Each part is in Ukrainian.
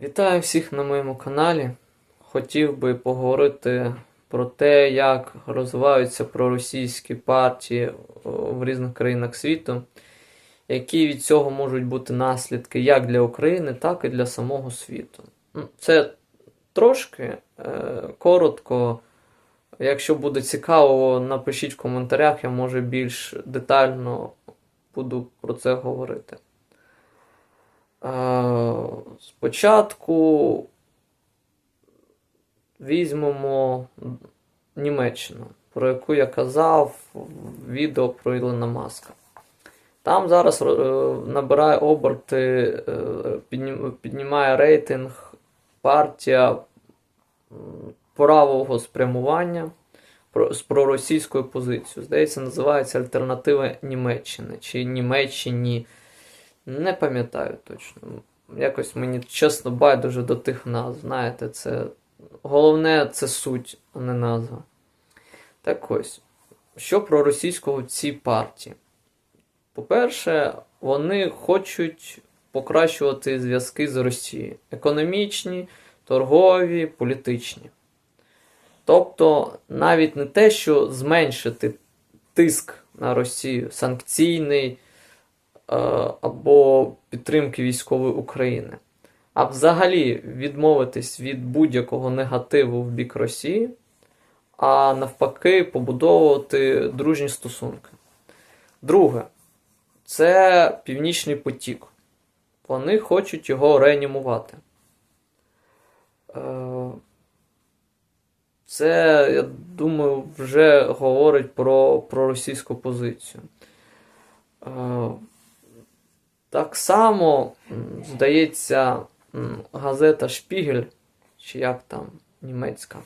Вітаю всіх на моєму каналі. Хотів би поговорити про те, як розвиваються проросійські партії в різних країнах світу, які від цього можуть бути наслідки як для України, так і для самого світу. Ну, Це трошки е, коротко. Якщо буде цікаво, напишіть в коментарях, я може більш детально буду про це говорити. Е, Спочатку візьмемо Німеччину, про яку я казав в відео про Ілона Маска. Там зараз е, набирає оберти, е, піднімає рейтинг партія правого спрямування з проросійською позицією. Здається, називається Альтернатива Німеччини чи Німеччині. Не пам'ятаю точно. Якось мені чесно байдуже до тих назв. Знаєте, це головне це суть, а не назва. Так ось, що про російського в цій партії? По-перше, вони хочуть покращувати зв'язки з Росією: економічні, торгові, політичні. Тобто, навіть не те, що зменшити тиск на Росію, санкційний або підтримки військової України, а взагалі відмовитись від будь-якого негативу в бік Росії, а навпаки, побудовувати дружні стосунки. Друге, це Північний потік. Вони хочуть його реанімувати. Е, Це, я думаю, вже говорить про, про російську позицію. Так само, здається, газета Шпігель, чи як там німецька,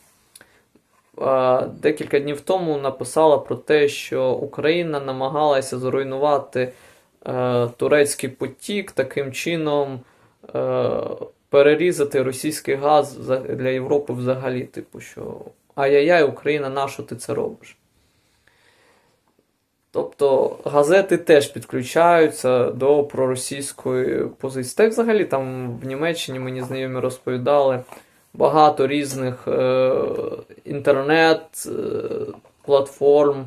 декілька днів тому написала про те, що Україна намагалася зруйнувати е, турецький потік таким чином. Е, перерізати російський газ для Європи взагалі, типу, що ай-яй-яй, Україна, на що ти це робиш? Тобто газети теж підключаються до проросійської позиції. Так взагалі там в Німеччині мені знайомі розповідали багато різних е, інтернет-платформ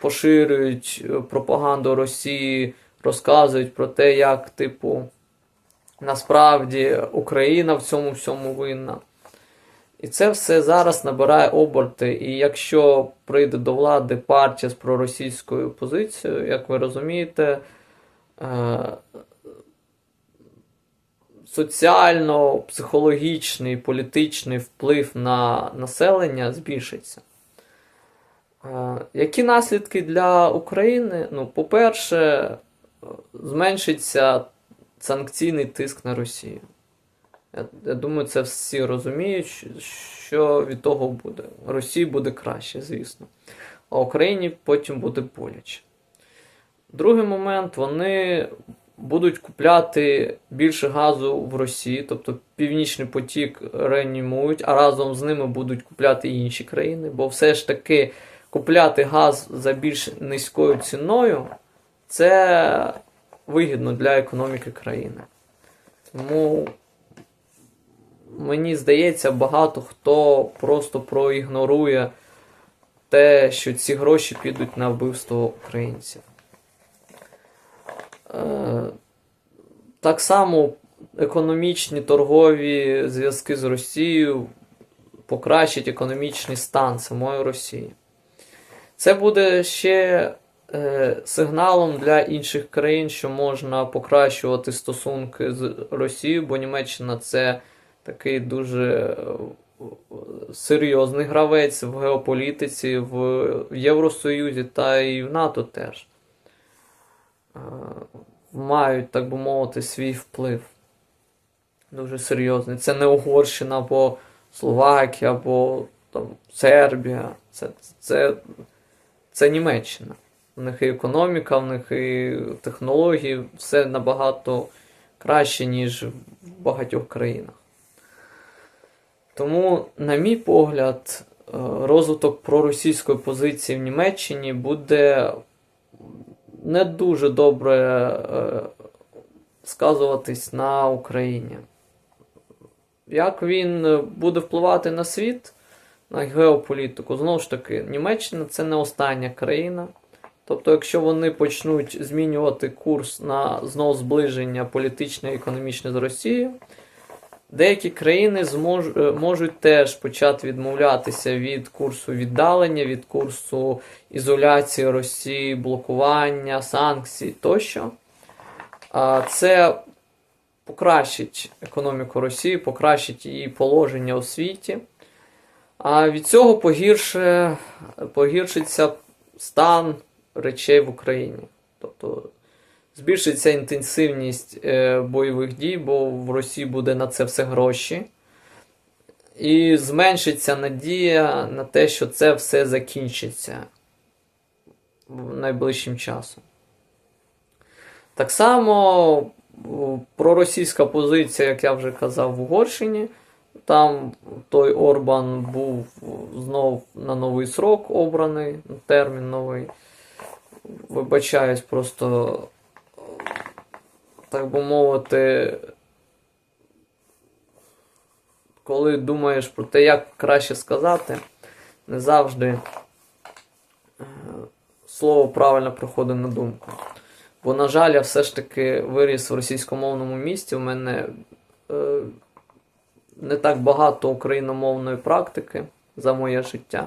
поширюють е, пропаганду Росії, розказують про те, як, типу, насправді Україна в цьому всьому винна. І це все зараз набирає оберти. І якщо прийде до влади партія з проросійською позицією, як ви розумієте, е, соціально-психологічний, політичний вплив на населення збільшиться. Е, Які наслідки для України? Ну, по-перше, зменшиться санкційний тиск на Росію. Я, думаю, це всі розуміють, що від того буде. Росії буде краще, звісно. А Україні потім буде боляче. Другий момент, вони будуть купляти більше газу в Росії, тобто Північний потік реанімують, а разом з ними будуть купляти і інші країни, бо все ж таки купляти газ за більш низькою ціною це вигідно для економіки країни. Тому мені здається, багато хто просто проігнорує те, що ці гроші підуть на вбивство українців. Е, Так само економічні торгові зв'язки з Росією покращать економічний стан самої Росії. Це буде ще е, сигналом для інших країн, що можна покращувати стосунки з Росією, бо Німеччина це такий дуже е, серйозний гравець в геополітиці, в Євросоюзі та і в НАТО теж. Е, Мають, так би мовити, свій вплив. Дуже серйозний. Це не Угорщина або Словакія, або там, Сербія. Це, це, це Німеччина. У них і економіка, в них і технології, все набагато краще, ніж в багатьох країнах. Тому, на мій погляд, е, розвиток проросійської позиції в Німеччині буде не дуже добре е, сказуватись на Україні. як він буде впливати на світ, на геополітику, знову ж таки, Німеччина це не остання країна. Тобто, якщо вони почнуть змінювати курс на знову зближення політичне і економічне з Росією, деякі країни змож, е, можуть теж почати відмовлятися від курсу віддалення, від курсу ізоляції Росії, блокування, санкцій тощо. А Це покращить економіку Росії, покращить її положення у світі. А від цього погірше, погіршиться стан речей в Україні. Тобто збільшиться інтенсивність е, бойових дій, бо в Росії буде на це все гроші. І зменшиться надія на те, що це все закінчиться найближчим часом. Так само проросійська позиція, як я вже казав, в Угорщині. Там той Орбан був знов на новий срок обраний, термін новий. Вибачаюсь, просто, так би мовити, коли думаєш про те, як краще сказати, не завжди е, слово правильно приходить на думку. Бо, на жаль, я все ж таки виріс в російськомовному місті. У мене е, не так багато україномовної практики за моє життя.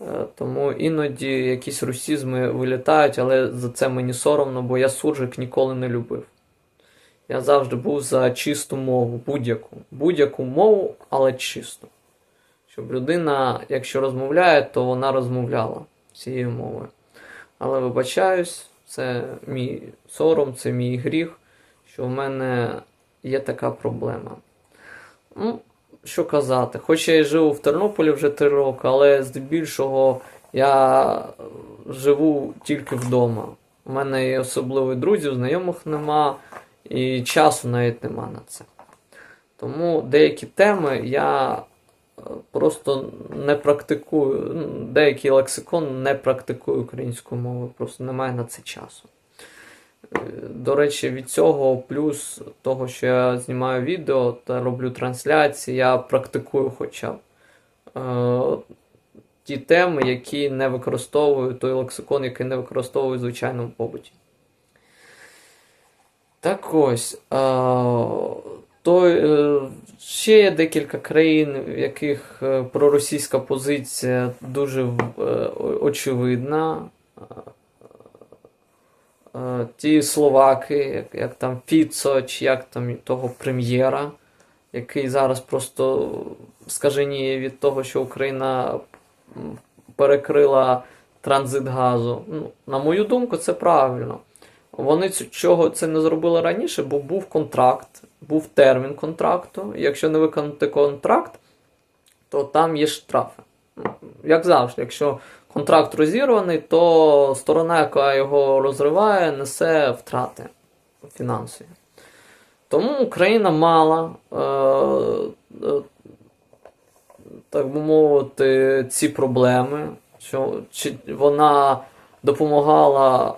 Е, тому іноді якісь русізми вилітають, але за це мені соромно, бо я суржик ніколи не любив. Я завжди був за чисту мову, будь-яку. Будь-яку мову, але чисту. Щоб людина, якщо розмовляє, то вона розмовляла цією мовою. Але вибачаюсь, це мій сором, це мій гріх, що в мене є така проблема. Ну, що казати, хоч я і живу в Тернополі вже три роки, але здебільшого я живу тільки вдома. У мене і особливо друзів, знайомих нема, і часу навіть нема на це. Тому деякі теми я е, просто не практикую, ну, деякий лексикон не практикую українською мовою, просто немає на це часу. До речі, від цього, плюс того, що я знімаю відео та роблю трансляції, я практикую хоча б е, ті теми, які не використовую, той лексикон, який не використовую в звичайному побуті. Так ось. То, е, ще є декілька країн, в яких е, проросійська позиція дуже е, очевидна. Ті словаки, як, як там Фіцо, чи як там того прем'єра, який зараз просто скаженіє від того, що Україна перекрила транзит газу. Ну, На мою думку, це правильно. Вони чого це не зробили раніше, бо був контракт, був термін контракту. Якщо не виконати контракт, то там є штрафи. Як завжди, якщо контракт розірваний, то сторона, яка його розриває, несе втрати фінансові. Тому Україна мала, е, е, так би мовити, ці проблеми, що чи вона допомагала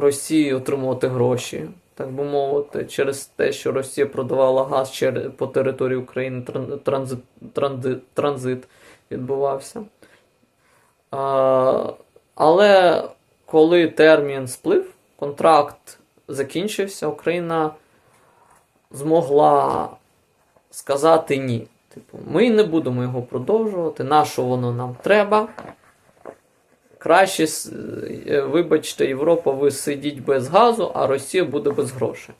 Росії отримувати гроші, так би мовити, через те, що Росія продавала газ через, по території України, транзит, транзит, транзит відбувався. Але коли термін сплив, контракт закінчився, Україна змогла сказати ні. Типу, ми не будемо його продовжувати, на що воно нам треба. Краще, е, вибачте, Європа, ви сидіть без газу, а Росія буде без грошей.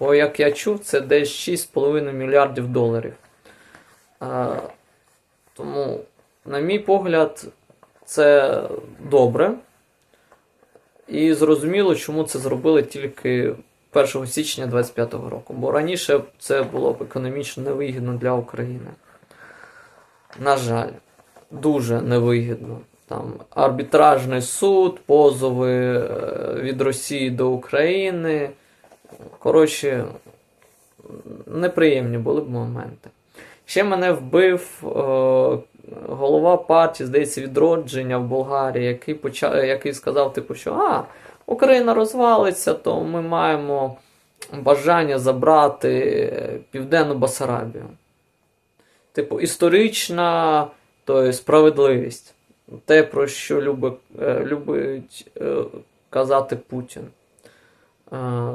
Бо, як я чув, це десь 6,5 мільярдів доларів. А, Тому, на мій погляд, це добре. І зрозуміло, чому це зробили тільки 1 січня 2025 року. Бо раніше це було б економічно невигідно для України. На жаль, дуже невигідно. Там арбітражний суд, позови е, від Росії до України. Коротше, неприємні були б моменти. Ще мене вбив е, голова партії, здається, відродження в Болгарії, який почав, який сказав, типу, що а, Україна розвалиться, то ми маємо бажання забрати Південну Басарабію. типу, історична то справедливість. Те, про що любить, е, любить е, казати Путін. Е,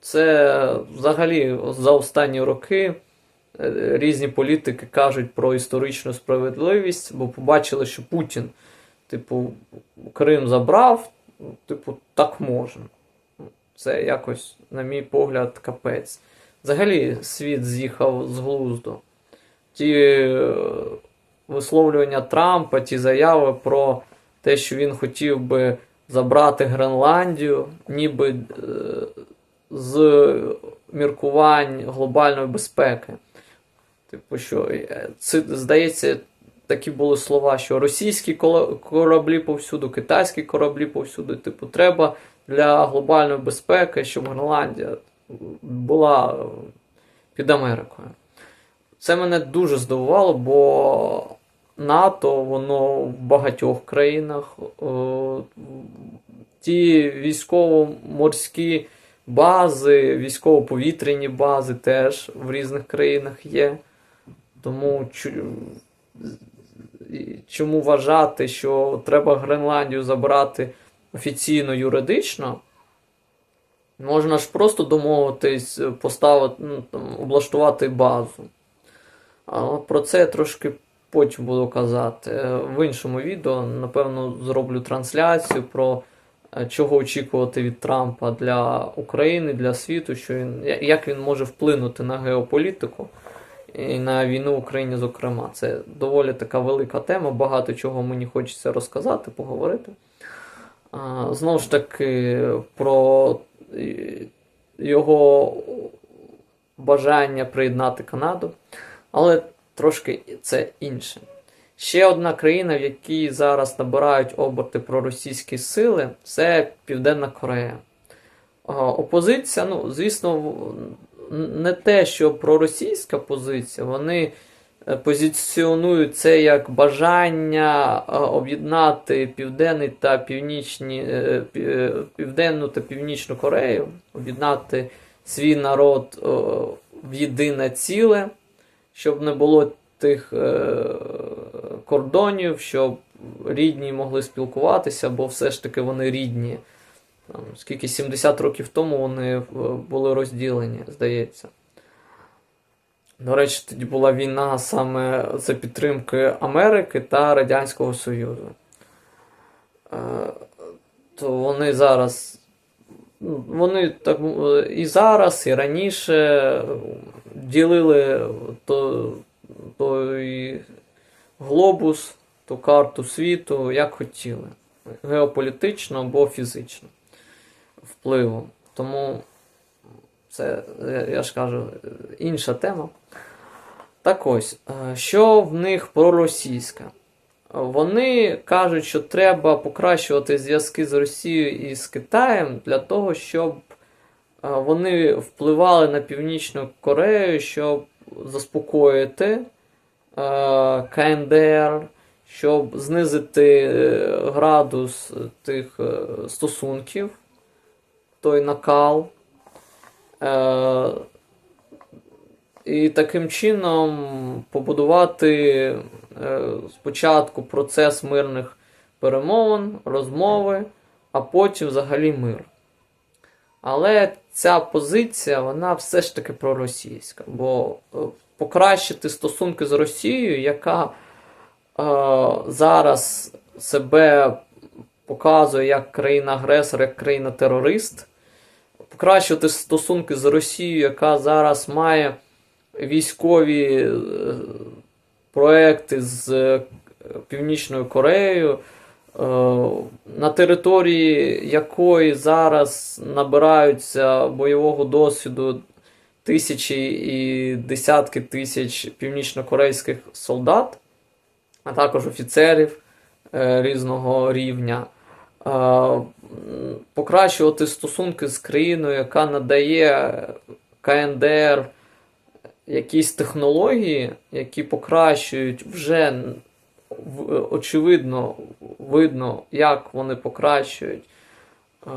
Це взагалі за останні роки різні політики кажуть про історичну справедливість, бо побачили, що Путін, типу, Крим забрав, типу, так можна. Це якось, на мій погляд, капець. Взагалі світ з'їхав з глузду. Ті висловлювання Трампа, ті заяви про те, що він хотів би забрати Гренландію, ніби е, з міркувань глобальної безпеки. Типу, що е, це, здається, такі були слова, що російські кораблі повсюду, китайські кораблі повсюду. Типу, треба для глобальної безпеки, щоб Гренландія була е, під Америкою. Це мене дуже здивувало, бо НАТО, воно в багатьох країнах. е, Ті військово-морські бази, військово-повітряні бази теж в різних країнах є. Тому чому вважати, що треба Гренландію забрати офіційно юридично? Можна ж просто домовитись, поставити, ну, там, облаштувати базу. Про це я трошки потім буду казати. Е, В іншому відео, напевно, зроблю трансляцію про е, чого очікувати від Трампа для України, для світу, що він, як він може вплинути на геополітику і на війну в Україні, зокрема. Це доволі така велика тема, багато чого мені хочеться розказати, поговорити. Знову ж таки, про е, його бажання приєднати Канаду, але трошки це інше. Ще одна країна, в якій зараз набирають оберти проросійські сили, це Південна Корея. Опозиція, ну, звісно, не те, що проросійська позиція, вони е, позиціонують це як бажання об'єднати Південний та Північні, е, е, Південну та Північну Корею, об'єднати свій народ в єдине ціле, щоб не було тих е, кордонів, щоб рідні могли спілкуватися, бо все ж таки вони рідні. Там, скільки 70 років тому вони е, були розділені, здається. До речі, тоді була війна саме за підтримки Америки та Радянського Союзу. Е, То вони зараз. ну, Вони так е, і зараз, і раніше ділили то, той глобус, ту карту світу, як хотіли. Геополітично або фізично впливом. Тому це, я- ж кажу, інша тема. Так ось, е, що в них проросійська? Вони кажуть, що треба покращувати зв'язки з Росією і з Китаєм для того, щоб вони впливали на Північну Корею, щоб заспокоїти КНДР, щоб знизити е, градус тих е, стосунків, той накал. Е, і таким чином побудувати спочатку процес мирних перемовин, розмови, а потім взагалі мир. Але ця позиція, вона все ж таки проросійська. Бо е, покращити стосунки з Росією, яка е, зараз себе показує як країна-агресор, як країна-терорист, покращувати стосунки з Росією, яка зараз має військові е, проекти з е, Північною Кореєю, на території якої зараз набираються бойового досвіду тисячі і десятки тисяч північнокорейських солдат, а також офіцерів е, різного рівня. Е, Покращувати стосунки з країною, яка надає КНДР якісь технології, які покращують вже очевидно видно, як вони покращують е,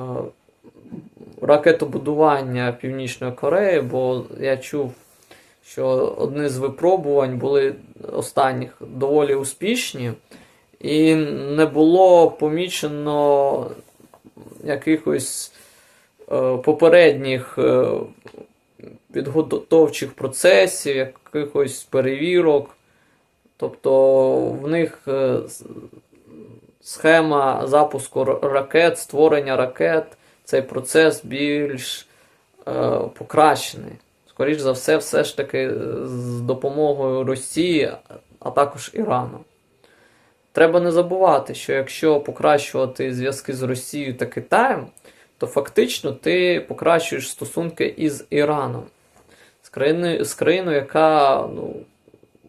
ракетобудування Північної Кореї, бо я чув, що одні з випробувань були останніх доволі успішні, і не було помічено якихось е, попередніх е, підготовчих процесів, якихось перевірок. Тобто в них е, схема запуску ракет, створення ракет, цей процес більш е, покращений. Скоріш за все, все ж таки е, з допомогою Росії, а також Ірану. Треба не забувати, що якщо покращувати зв'язки з Росією та Китаєм, то фактично ти покращуєш стосунки із Іраном, з країною, з країною яка, ну,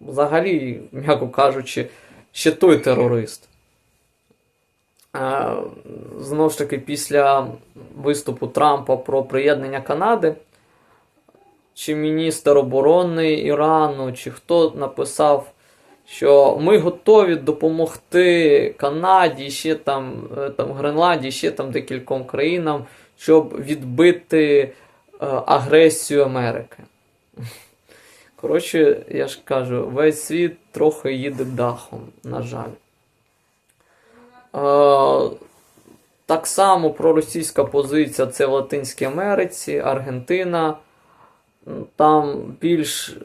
взагалі, м'яко кажучи, ще той терорист. Знову ж таки, після виступу Трампа про приєднання Канади, чи міністр оборони Ірану, чи хто написав, що ми готові допомогти Канаді, ще там, е, там Гренландії, ще там декільком країнам, щоб відбити е, агресію Америки. Коротше, я ж кажу, весь світ трохи їде дахом, на жаль. Е, так само проросійська позиція це в Латинській Америці, Аргентина. Там більш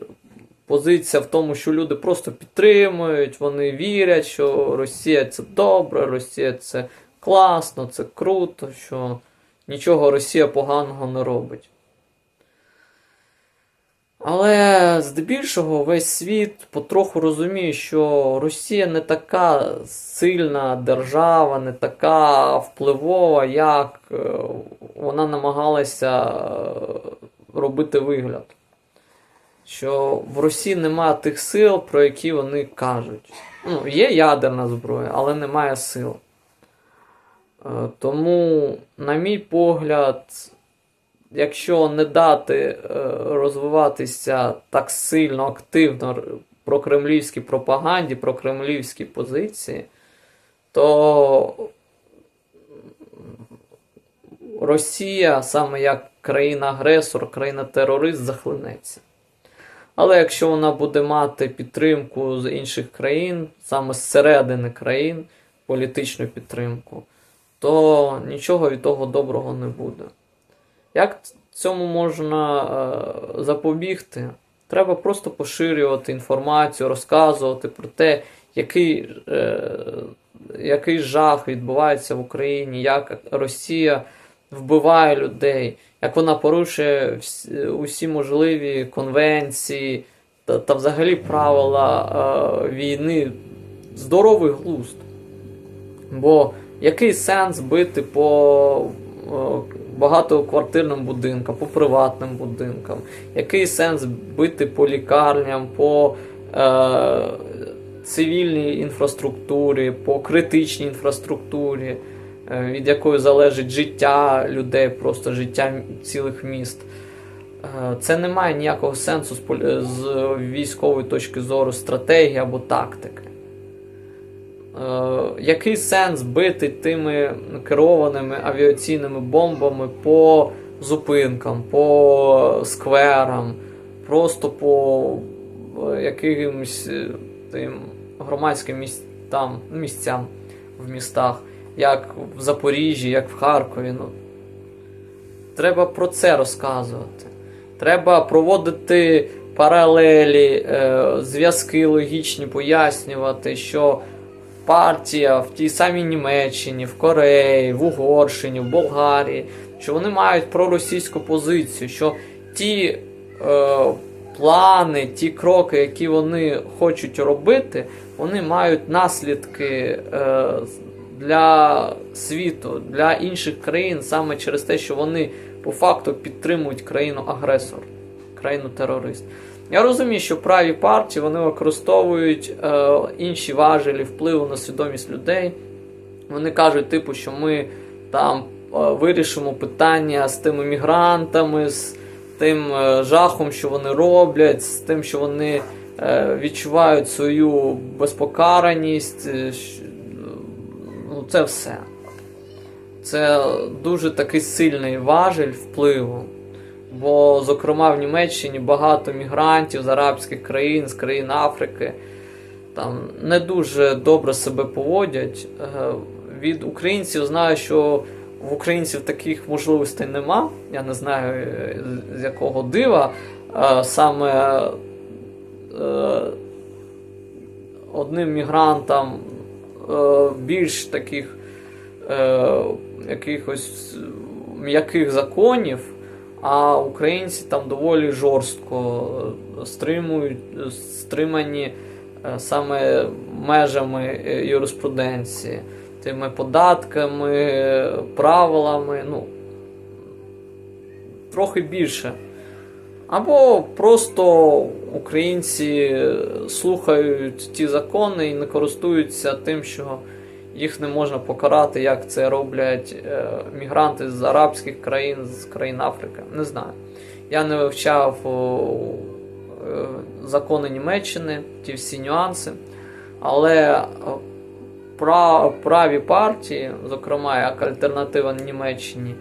позиція в тому, що люди просто підтримують, вони вірять, що Росія це добре, Росія це класно, це круто, що нічого Росія поганого не робить. Але здебільшого весь світ потроху розуміє, що Росія не така сильна держава, не така впливова, як е, вона намагалася е, робити вигляд. Що в Росії немає тих сил, про які вони кажуть. Ну, є ядерна зброя, але немає сил. Е, Тому, на мій погляд, якщо не дати е, розвиватися так сильно активно р- прокремлівській пропаганді, прокремлівській позиції, то Росія, саме як країна-агресор, країна-терорист, захлинеться. Але якщо вона буде мати підтримку з інших країн, саме зсередини країн, політичну підтримку, то нічого від того доброго не буде. Як цьому можна е, запобігти? Треба просто поширювати інформацію, розказувати про те, який, е, який жах відбувається в Україні, як Росія вбиває людей, як вона порушує всі, усі можливі конвенції та, та взагалі правила е, війни. Здоровий глузд. Бо який сенс бити по е, багатоквартирним будинкам, по приватним будинкам? Який сенс бити по лікарням, по е, цивільній інфраструктурі, по критичній інфраструктурі, е, від якої залежить життя людей, просто життя цілих міст? Е, Це не має ніякого сенсу з, військової точки зору стратегії або тактики. Е, який сенс бити тими керованими авіаційними бомбами по зупинкам, по скверам, просто по е, якимось е, тим громадським містам, місцям в містах, як в Запоріжжі, як в Харкові. Ну, треба про це розказувати. Треба проводити паралелі, зв'язки логічні, пояснювати, що партія в тій самій Німеччині, в Кореї, в Угорщині, в Болгарії, що вони мають проросійську позицію, що ті е, плани, ті кроки, які вони хочуть робити, вони мають наслідки е, для світу, для інших країн саме через те, що вони по факту підтримують країну-агресор, країну-терорист. Я розумію, що праві партії вони використовують е, інші важелі впливу на свідомість людей. Вони кажуть, типу, що ми там е, вирішимо питання з тими мігрантами, з тим е, жахом, що вони роблять, з тим, що вони е, відчувають свою безпокараність. е, Ну, це все. Це дуже такий сильний важель впливу. Бо, зокрема, в Німеччині багато мігрантів з арабських країн, з країн Африки там не дуже добре себе поводять. Е, Від українців знаю, що в українців таких можливостей нема. Я не знаю з- якого дива. Е, Саме е, одним мігрантам більш таких якихось м'яких законів, а українці там доволі жорстко е, стримують, е, стримані е, саме межами юриспруденції, тими податками, правилами, ну, трохи більше. Або просто українці слухають ті закони і не користуються тим, що їх не можна покарати, як це роблять е, мігранти з арабських країн, з країн Африки. Не знаю. Я не вивчав е, закони Німеччини, ті всі нюанси. Але праві партії, зокрема як альтернатива Німеччині,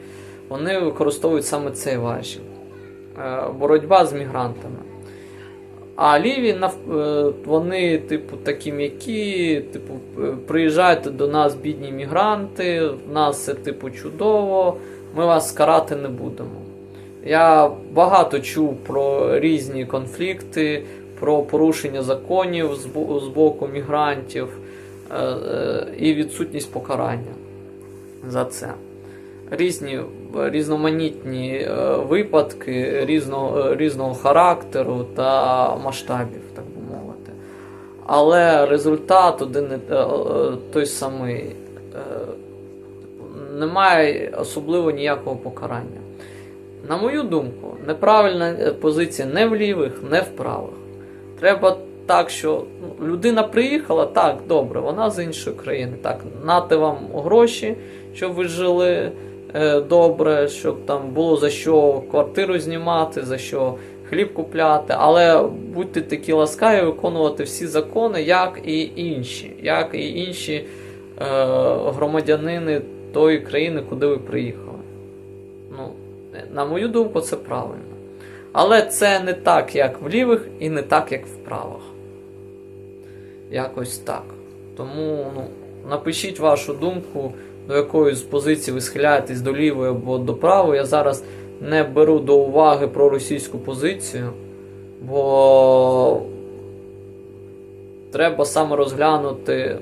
вони використовують саме цей важіль. Е, боротьба з мігрантами. А ліві е, вони, типу, такі м'які, типу, е, приїжджайте до нас, бідні мігранти, в нас все типу чудово, ми вас карати не будемо. Я багато чув про різні конфлікти, про порушення законів з боку мігрантів е, і відсутність покарання за це різні різноманітні е, випадки різного, е, різного характеру та масштабів, так би мовити. Але результат один е, той самий. Е, Немає особливо ніякого покарання. На мою думку, неправильна позиція не в лівих, не в правих. Треба так, що ну, людина приїхала, так, добре, вона з іншої країни. Так, нати вам гроші, щоб ви жили добре, щоб там було за що квартиру знімати, за що хліб купляти. Але будьте такі ласкаві виконувати всі закони, як і інші, як і інші е, громадянини тої країни, куди ви приїхали. Ну, на мою думку, це правильно. Але це не так, як в лівих, і не так, як в правих. Якось так. Тому ну, напишіть вашу думку, до якої з позиції ви схиляєтесь до лівої або до правої. Я зараз не беру до уваги про російську позицію, бо треба саме розглянути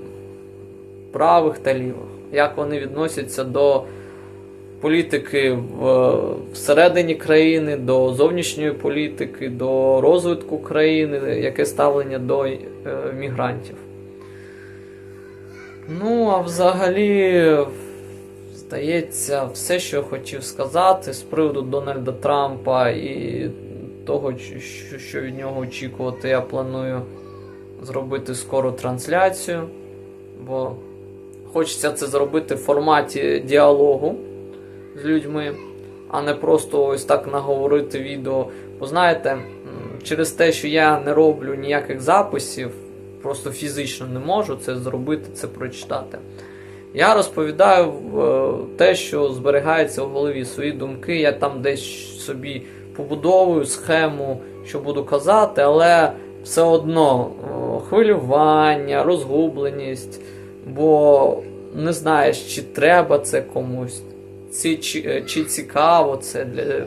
правих та лівих, як вони відносяться до політики всередині країни, до зовнішньої політики, до розвитку країни, яке ставлення до е, мігрантів. Ну, а взагалі, здається, все, що я хотів сказати з приводу Дональда Трампа і того, що- від нього очікувати, я планую зробити скоро трансляцію, бо хочеться це зробити в форматі діалогу з людьми, а не просто ось так наговорити відео. Бо знаєте, через те, що я не роблю ніяких записів, просто фізично не можу це зробити, це прочитати. Я розповідаю е, те, що зберігається в голові, свої думки. Я там десь собі побудовую схему, що буду казати, але все одно е, хвилювання, розгубленість, бо не знаєш, чи треба це комусь, чи, чи, чи цікаво це для.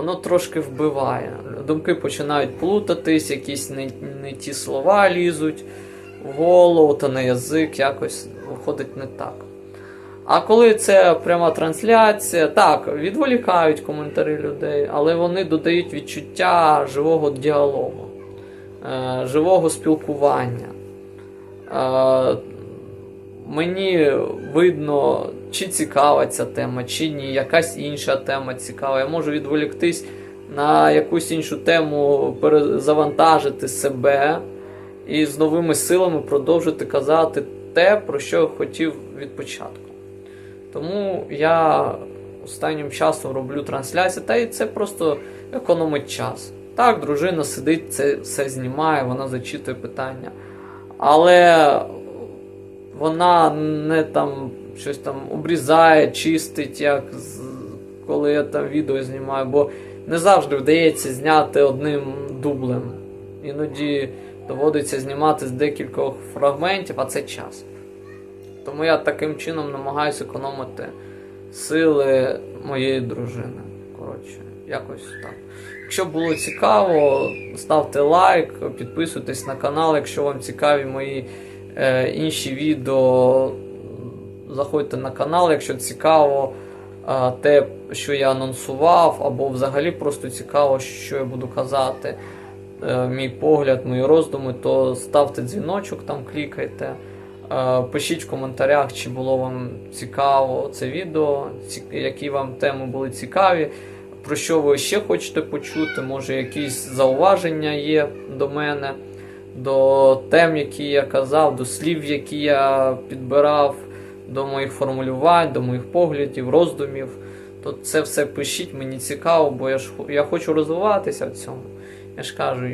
Воно трошки вбиває. Думки починають плутатись, якісь не, не ті слова лізуть в голову та на язик, якось виходить не так. А коли це пряма трансляція, так, відволікають коментарі людей, але вони додають відчуття живого діалогу, е, живого спілкування. Е, мені видно, чи цікава ця тема, чи ні, якась інша тема цікава. Я можу відволіктись на якусь іншу тему, перезавантажити себе і з новими силами продовжити казати те, про що хотів від початку. Тому я останнім часом роблю трансляції, та і це просто економить час. Так, дружина сидить, це все знімає, вона зачитує питання. Але вона не там щось там обрізає, чистить, як коли я там відео знімаю, бо не завжди вдається зняти одним дублем. Іноді доводиться знімати з декількох фрагментів, а це час. Тому я таким чином намагаюся економити сили моєї дружини. Коротше, якось так. Якщо було цікаво, ставте лайк, підписуйтесь на канал, якщо вам цікаві мої е, інші відео, заходьте на канал, якщо цікаво е, те, що я анонсував, або взагалі просто цікаво, що я буду казати. е, Мій погляд, мої роздуми, то ставте дзвіночок, там клікайте. Е, Пишіть в коментарях, чи було вам цікаво це відео, які вам теми були цікаві, про що ви ще хочете почути, може якісь зауваження є до мене, до тем, які я казав, до слів, які я підбирав, до моїх формулювань, до моїх поглядів, роздумів. То це все пишіть, мені цікаво, бо я ж я хочу розвиватися в цьому. Я ж кажу,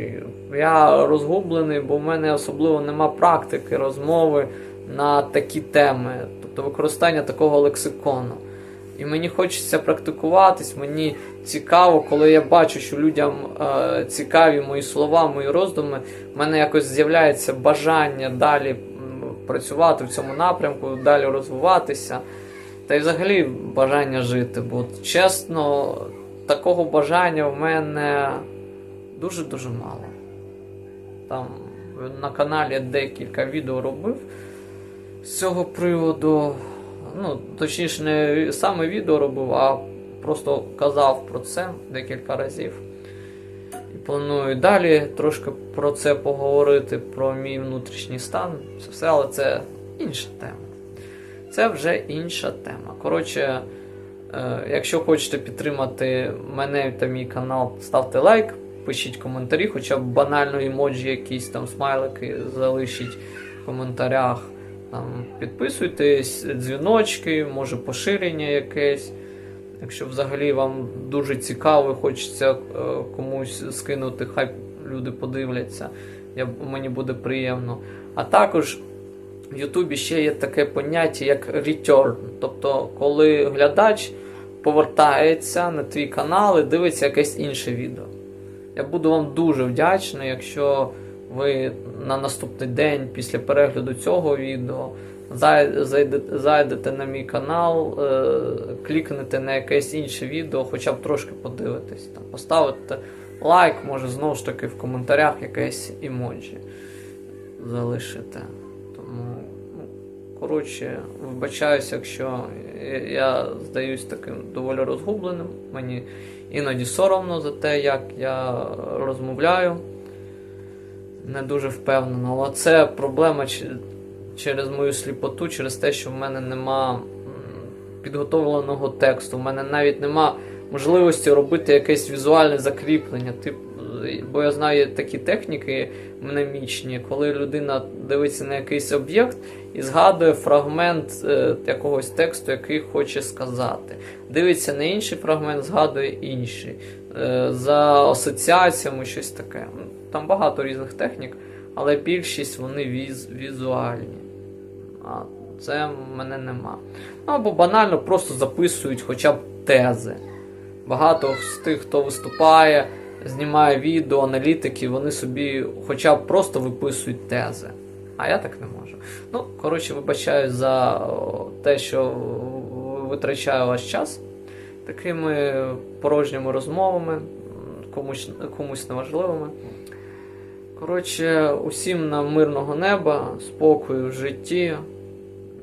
я розгублений, бо в мене особливо нема практики розмови на такі теми, тобто використання такого лексикону. І мені хочеться практикуватись, мені цікаво, коли я бачу, що людям е, цікаві мої слова, мої роздуми, в мене якось з'являється бажання далі працювати в цьому напрямку, далі розвиватися. Та й взагалі бажання жити. Бо чесно, такого бажання в мене дуже-дуже мало. Там на каналі декілька відео робив з цього приводу. Ну, точніше, не саме відео робив, а просто казав про це декілька разів. Планую далі трошки про це поговорити, про мій внутрішній стан. Це все, але це інша тема. Це вже інша тема. Коротше, е, якщо хочете підтримати мене та мій канал, ставте лайк, пишіть коментарі, хоча б банально емоджі, якісь там смайлики залишіть в коментарях. Там, підписуйтесь, дзвіночки, може поширення якесь. Якщо взагалі вам дуже цікаво, хочеться е, комусь скинути, хай люди подивляться, я, мені буде приємно. А також в Ютубі ще є таке поняття, як return. Тобто, коли глядач повертається на твій канал і дивиться якесь інше відео. Я буду вам дуже вдячний, якщо ви на наступний день після перегляду цього відео зайдете, на мій канал, е, клікнете на якесь інше відео, хоча б трошки подивитесь. Там, поставите лайк, може знову ж таки в коментарях якесь емоджі залишите. Тому, ну, коротше, вибачаюся, якщо я- здаюсь таким доволі розгубленим. Мені іноді соромно за те, як я розмовляю. Не дуже впевнено. Але це проблема через мою сліпоту, через те, що в мене нема підготовленого тексту. В мене навіть нема можливості робити якесь візуальне закріплення. Тип, бо я знаю такі техніки мнемічні, коли людина дивиться на якийсь об'єкт і згадує фрагмент е, якогось тексту, який хоче сказати. Дивиться на інший фрагмент, згадує інший. Е, за асоціаціями щось таке. Там багато різних технік, але більшість вони віз, візуальні. Це в мене нема. Ну, або банально просто записують хоча б тези. Багато з тих, хто виступає, знімає відео, аналітики, вони собі хоча б просто виписують тези. А я так не можу. Ну, коротше, вибачаю за те, що витрачаю ваш час такими порожніми розмовами, комусь, комусь неважливими. Коротше, усім нам мирного неба, спокою в житті